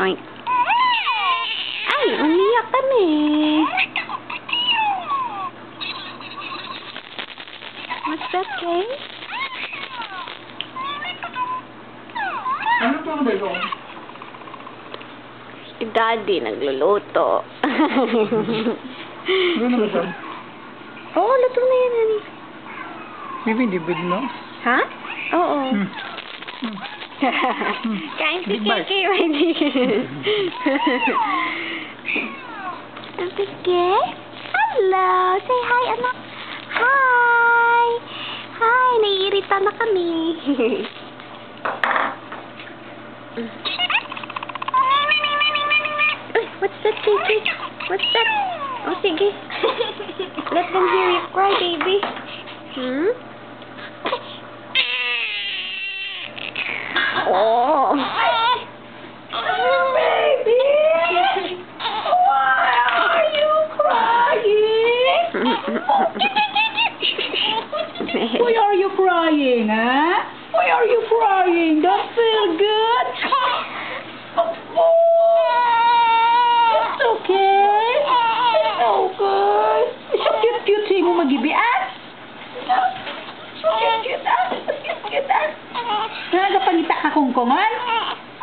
Oink. Ay, umiyak kami. What's that, Kay? Ano ba ito? Si Daddy nagluluto. Ano naman siya? Oo, luto na yan, honey. May binibid no? Ha? Oo. Hmm. Hmm. Si Big bite. Kiki, ready? Ate Kay? Hello! Say hi, anak. Hi! Hi! Naiirita na kami. Uy, what's that, Kiki? What's that? Oh, sige. Let them hear you cry, baby. Hmm? Oh. Baby! Why are you crying? Why are you crying, huh? Why are you crying? Don't feel good? It's okay. It's okay. So cute-cute sa'yo mo mag-ibian. So cute-cute ah. So cute-cute ah. Nagapangita ka kungkongan?